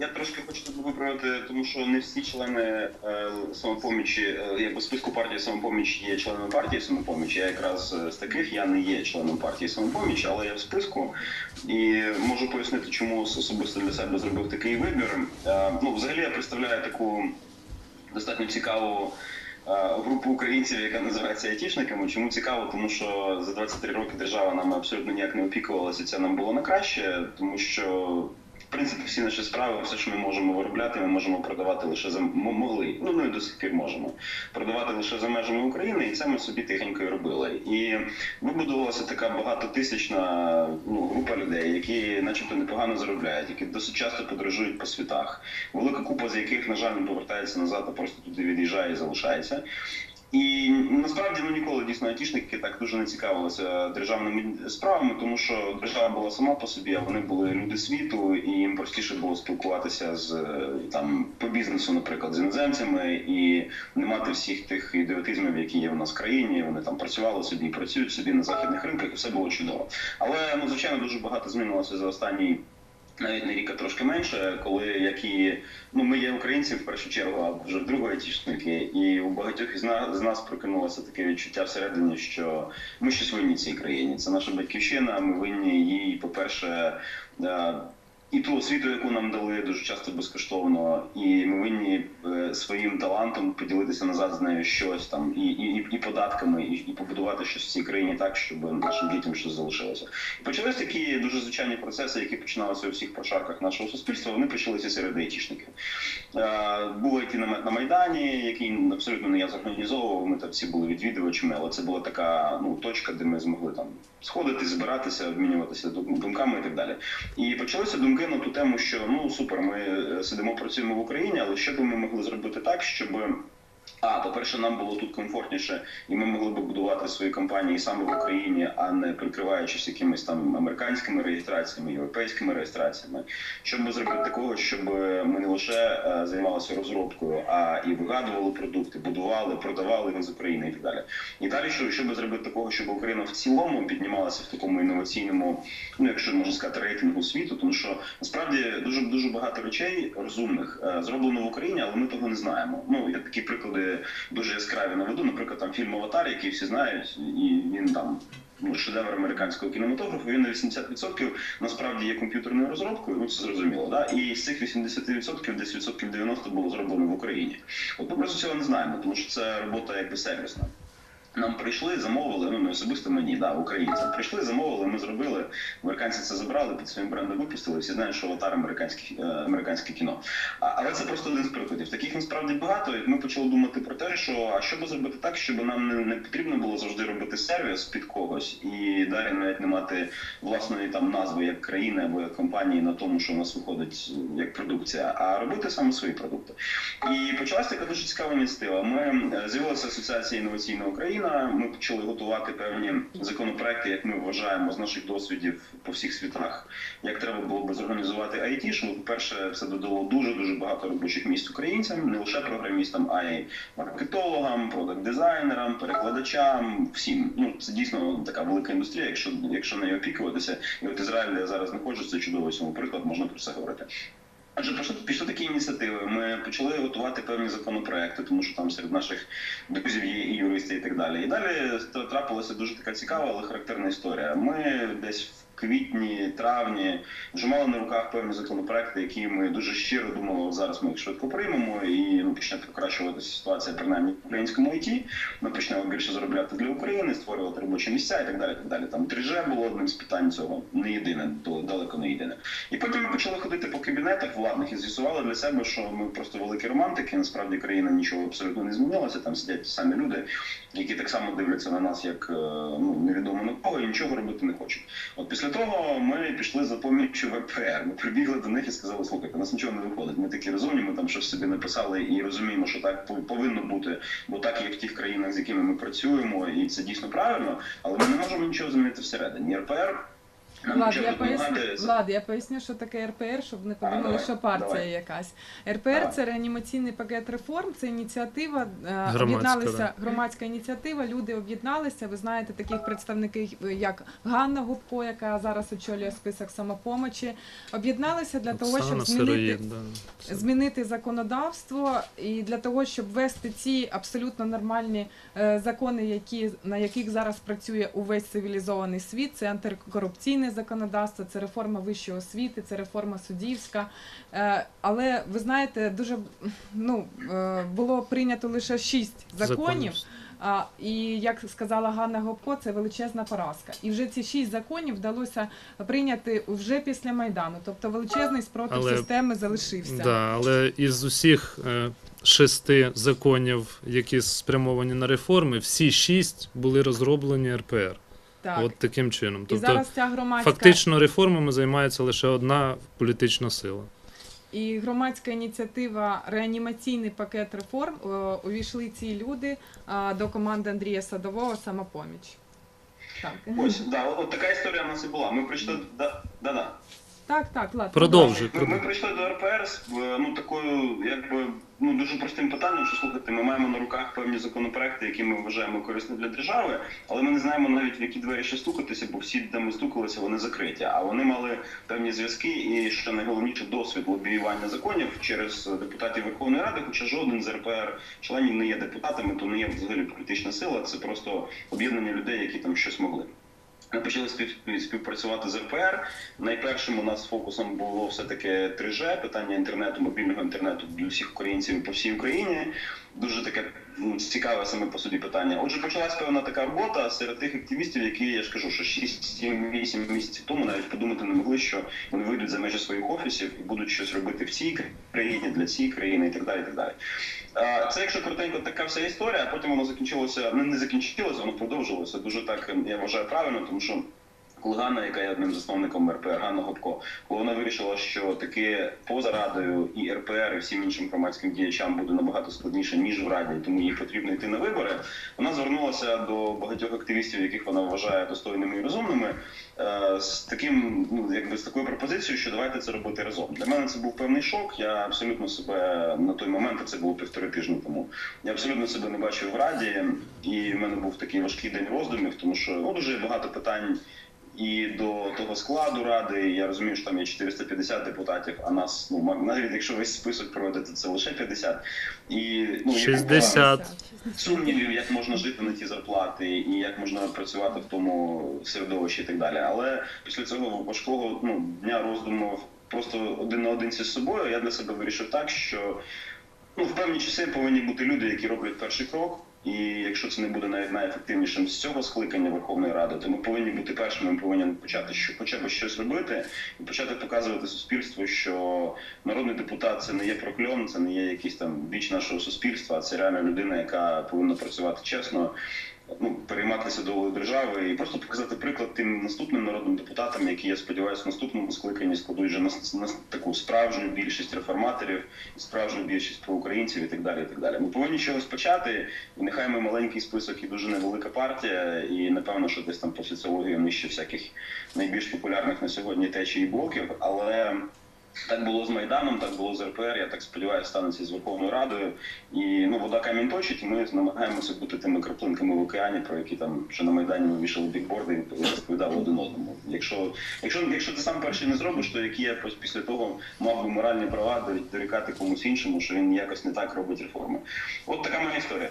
Я трошки хочу тут виправити, тому що не всі члени е, самопомічі, е, якби списку партії самопоміч є членами партії самопоміч. Я якраз е, з таких я не є членом партії самопоміч, але я в списку і можу пояснити, чому особисто для себе зробив такий вибір. Е, ну, взагалі я представляю таку достатньо цікаву. е, Групу українців, яка називається айтішниками. Чому цікаво? Тому що за 23 роки держава нами абсолютно ніяк не опікувалася. Це нам було на краще, тому що в принципі, всі наші справи, все, що ми можемо виробляти, ми можемо продавати лише за м- могли. Ну ми до сих пір можемо продавати лише за межами України, і це ми собі тихенько і робили. І вибудувалася така багатотисячна ну, група людей, які, начебто, непогано заробляють, які досить часто подорожують по світах. Велика купа з яких, на жаль, не повертається назад, а просто туди від'їжджає і залишається. І насправді ну ніколи дійсно айтішники так дуже не цікавилися державними справами, тому що держава була сама по собі, а вони були люди світу, і їм простіше було спілкуватися з там по бізнесу, наприклад, з іноземцями, і не мати всіх тих ідіотизмів, які є в нас в країні. Вони там працювали собі, працюють собі на західних ринках, і все було чудово. Але ну звичайно дуже багато змінилося за останній. Навіть не рік, а трошки менше, коли які ну ми є українці в першу чергу, а вже вдруге айтішники, і у багатьох із нас з нас прокинулося таке відчуття всередині, що ми щось винні цій країні. Це наша батьківщина. Ми винні їй, по-перше, е, і ту освіту, яку нам дали дуже часто безкоштовно, і ми винні е, своїм талантом поділитися назад з нею щось там, і, і, і- податками, і, і побудувати щось в цій країні так, щоб нашим дітям щось залишилося. І почались такі дуже звичайні процеси, які починалися у всіх прошарках нашого суспільства. Вони почалися серед айтішників. Е, IT намет на Майдані, який абсолютно не я зорганізовував. Ми там всі були відвідувачами, але це була така ну точка, де ми змогли там сходити, збиратися, обмінюватися думками і так далі. І почалися думки на ту тему, що ну супер, ми е, сидимо, працюємо в Україні, але що би ми могли зробити так, щоб. А, по-перше, нам було тут комфортніше, і ми могли б будувати свої компанії саме в Україні, а не прикриваючись якимись там американськими реєстраціями, європейськими реєстраціями. Щоб би зробити такого, щоб ми не лише е, займалися розробкою, а і вигадували продукти, будували, продавали їх з України і так далі. І далі, що, щоб зробити такого, щоб Україна в цілому піднімалася в такому інноваційному, ну якщо можна сказати, рейтингу світу, тому що насправді дуже дуже багато речей розумних е, зроблено в Україні, але ми того не знаємо. Ну я такі приклади дуже яскраві наведу. Наприклад, там фільм Аватар, який всі знають, і він там. ну, Шедевр американського кінематографу, він на 80% насправді є комп'ютерною розробкою, ну це зрозуміло. Да? І з цих 80% десь відсотків 90 було зроблено в Україні. От ми просто цього не знаємо, тому що це робота якби сервісна. Нам прийшли, замовили, ну не особисто мені, да, українцям. Прийшли, замовили, ми зробили. Американці це забрали, під своїм брендом випустили. Всі знають, що аватар американське, е, американське кіно. А, але це просто один з прикладів. Таких насправді багато. Ми почали думати про те, що а що би зробити так, щоб нам не, не потрібно було завжди робити сервіс під когось і далі навіть не мати власної там назви як країни або як компанії на тому, що у нас виходить як продукція, а робити саме свої продукти. І почалася така дуже цікава ініціатива. Ми е, з'явилася асоціація інноваційна Україна. Ми почали готувати певні законопроекти, як ми вважаємо з наших досвідів по всих світах, як треба було би зорганізувати IT, що по-перше, це додало дуже дуже багато робочих місць українцям, не лише програмістам, а й маркетологам, продакт-дизайнерам, перекладачам, всім. Ну це дійсно така велика індустрія, якщо якщо нею опікуватися. І от Ізраїль, я зараз знаходжусь, це чудовий цьому приклад, можна про це говорити. Отже, пішли, пішли такі ініціативи. Ми почали готувати певні законопроекти, тому що там серед наших друзів є і юристи, і так далі. І далі трапилася дуже така цікава, але характерна історія. Ми десь в квітні, травні вже мали на руках певні законопроекти, які ми дуже щиро думали, зараз ми їх швидко приймемо і ну, почне покращуватися ситуація принаймні в українському ІТ. Ми почнемо більше заробляти для України, створювати робочі місця і так далі. Так далі. Там 3G було одним з питань цього, не єдине, далеко не єдине. І потім ми почали ходити по кабінетах владних і з'ясували для себе, що ми просто великі романтики. Насправді країна нічого абсолютно не змінилася. Там сидять ті самі люди, які так само дивляться на нас, як е, ну невідомо на кого, і нічого робити не хочуть. От після того ми пішли за поміччю ВПР. Ми прибігли до них і сказали, слухайте, у нас нічого не виходить. Ми такі розумні, ми там щось собі написали і розуміємо, що так пов- повинно бути, бо так є в тих країнах, з якими ми працюємо, і це дійсно правильно, але ми не можемо нічого змінити всередині. РПР Влад, я поясню. Влад, я поясню, що таке РПР, щоб не подумали, що партія давай. якась. РПР Давай. це реанімаційний пакет реформ, це ініціатива, е, Громадська, об'єдналися, да. громадська ініціатива, люди об'єдналися. Ви знаєте таких представників, як Ганна Губко, яка зараз очолює список самопомочі. Об'єдналися для того, щоб змінити да. змінити законодавство і для того, щоб ввести ці абсолютно нормальні е, закони, які на яких зараз працює увесь цивілізований світ. Це антикорупційне законодавство, це реформа вищої освіти, це реформа суддівська. Е, але ви знаєте, дуже ну е, було прийнято лише шість законів. А, і як сказала Ганна Гопко, це величезна поразка. І вже ці шість законів вдалося прийняти вже після майдану. Тобто величезний спротив Але- системи залишився. Да, але із усіх е, шести законів, які спрямовані на реформи, всі шість були розроблені РПР. Так. От таким чином. і Тобто, зараз ця громадська фактично реформами займається лише одна політична сила. і громадська ініціатива реанімаційний пакет реформ е, увійшли ці люди е, до команди Андрія Садового самопоміч. Так, Ось, да, от така історія у нас і була. Ми прийшли да, да, да. Так, так, Влад. Продовжуй. Ми, ми прийшли до РПР з е, ну такою, якби ну дуже простим питанням, що слухайте, ми маємо на руках певні законопроекти, які ми вважаємо корисні для держави, але ми не знаємо навіть в які двері ще стукатися, бо всі, де ми стукалися, вони закриті. А вони мали певні зв'язки і що найголовніше досвід лобіювання законів через депутатів Верховної Ради, хоча жоден з РПР членів не є депутатами, то не є взагалі політична сила. Це просто об'єднання людей, які там щось могли. Ми почали спів, співпрацювати з РПР. Найпершим у нас фокусом було все-таки 3G, питання інтернету, мобільного інтернету для всіх українців по всій Україні. Дуже таке ну, цікаве саме по суті питання. Отже, почалась певна така робота серед тих активістів, які я ж кажу, що 6-7-8 місяців тому навіть подумати не могли, що вони вийдуть за межі своїх офісів і будуть щось робити в цій країні, для цієї країни і так далі. І так далі. Це, якщо коротенько, така вся історія, а потім воно закінчилося, ну не закінчилося, воно продовжилося дуже так, я вважаю правильно, тому що. Коли яка є одним засновником РПР, Ганна Гопко, коли вона вирішила, що таки поза радою і РПР, і всім іншим громадським діячам буде набагато складніше ніж в раді, тому їй потрібно йти на вибори. Вона звернулася до багатьох активістів, яких вона вважає достойними і розумними, е, з таким, ну якби з такою пропозицією, що давайте це робити разом. Для мене це був певний шок. Я абсолютно себе на той момент, це було півтори тижні тому. Я абсолютно себе не бачив в раді, і в мене був такий важкий день роздумів, тому що ну дуже багато питань. І до того складу ради я розумію, що там є 450 депутатів, а нас ну навіть якщо весь список проводити, це лише 50. І ну є купа 60. сумнівів, як можна жити на ті зарплати, і як можна працювати в тому середовищі і так далі. Але після цього важкого ну дня роздумів просто один на один зі собою, я для себе вирішив так, що ну в певні часи повинні бути люди, які роблять перший крок. І якщо це не буде навіть найефективнішим з цього скликання Верховної Ради, то ми повинні бути першими. Ми повинні почати що хоча б щось робити і почати показувати суспільству, що народний депутат це не є прокльон, це не є якийсь там біч нашого суспільства, а це реальна людина, яка повинна працювати чесно. Ну, перейматися долею держави і просто показати приклад тим наступним народним депутатам, які я сподіваюся, в наступному скликанні складуть вже на, на таку справжню більшість реформаторів, справжню більшість проукраїнців і так далі. І так далі. Ми повинні чогось почати, і нехай ми маленький список і дуже невелика партія, і напевно, що десь там по соціології нижче всяких найбільш популярних на сьогодні течій блоків, але. Так було з Майданом, так було з РПР. Я так сподіваюся, станеться з Верховною Радою. І ну вода камінь точить, і ми намагаємося бути тими краплинками в океані, про які там ще на майдані ми вішали бікборди і розповідали один одному. Якщо, якщо, якщо ти сам перший не зробиш, то які я після того мав би моральні права дорікати комусь іншому, що він якось не так робить реформи. От така моя історія.